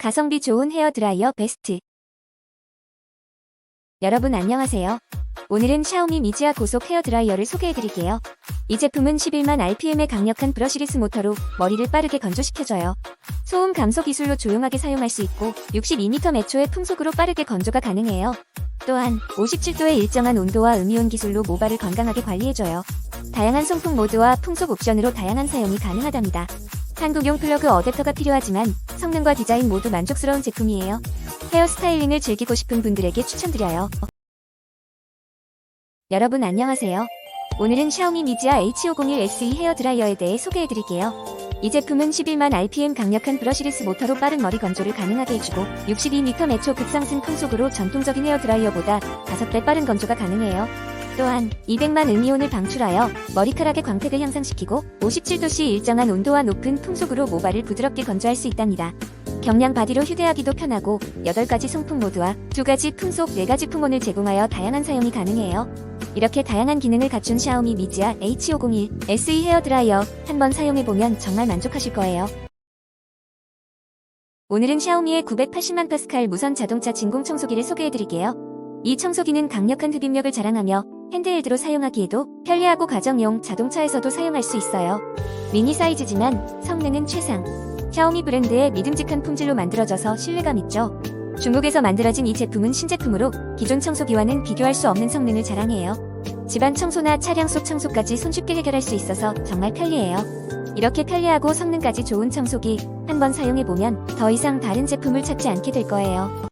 가성비 좋은 헤어 드라이어 베스트. 여러분 안녕하세요. 오늘은 샤오미 미지아 고속 헤어 드라이어를 소개해드릴게요. 이 제품은 11만 RPM의 강력한 브러시리스 모터로 머리를 빠르게 건조시켜줘요. 소음 감소 기술로 조용하게 사용할 수 있고 62m 매초의 풍속으로 빠르게 건조가 가능해요. 또한 57도의 일정한 온도와 음이온 기술로 모발을 건강하게 관리해줘요. 다양한 송풍 모드와 풍속 옵션으로 다양한 사용이 가능하답니다. 한국용 플러그 어댑터가 필요하지만 성능과 디자인 모두 만족스러운 제품이에요. 헤어 스타일링을 즐기고 싶은 분들에게 추천드려요. 여러분 안녕하세요. 오늘은 샤오미 미지아 H501SE 헤어 드라이어에 대해 소개해드릴게요. 이 제품은 11만 RPM 강력한 브러시리스 모터로 빠른 머리 건조를 가능하게 해주고 62m 매초 급상승 풍속으로 전통적인 헤어 드라이어보다 5배 빠른 건조가 가능해요. 또한 200만 음이온을 방출하여 머리카락의 광택을 향상시키고 57도씨 일정한 온도와 높은 풍속으로 모발을 부드럽게 건조할 수 있답니다. 경량 바디로 휴대하기도 편하고 8가지 송풍 모드와 2가지 풍속 4가지 풍온을 제공하여 다양한 사용이 가능해요. 이렇게 다양한 기능을 갖춘 샤오미 미지아 H501 SE 헤어 드라이어 한번 사용해보면 정말 만족하실 거예요. 오늘은 샤오미의 980만 파스칼 무선 자동차 진공 청소기를 소개해드릴게요. 이 청소기는 강력한 흡입력을 자랑하며 핸드헬드로 사용하기에도 편리하고 가정용 자동차에서도 사용할 수 있어요. 미니 사이즈지만 성능은 최상. 샤오미 브랜드의 믿음직한 품질로 만들어져서 신뢰감 있죠. 중국에서 만들어진 이 제품은 신제품으로 기존 청소기와는 비교할 수 없는 성능을 자랑해요. 집안 청소나 차량 속 청소까지 손쉽게 해결할 수 있어서 정말 편리해요. 이렇게 편리하고 성능까지 좋은 청소기 한 번 사용해보면 더 이상 다른 제품을 찾지 않게 될 거예요.